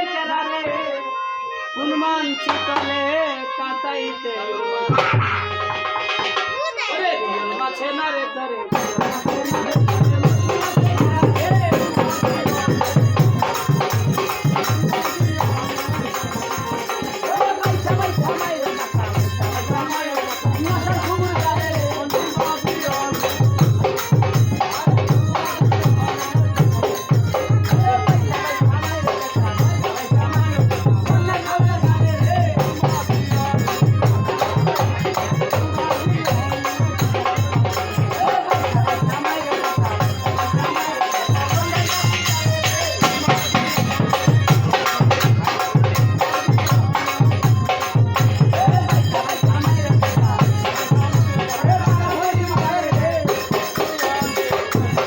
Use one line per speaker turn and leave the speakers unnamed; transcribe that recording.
কেরারে কুনমান চিতলে জিয়ল মাছে না রে তরে। Thank you.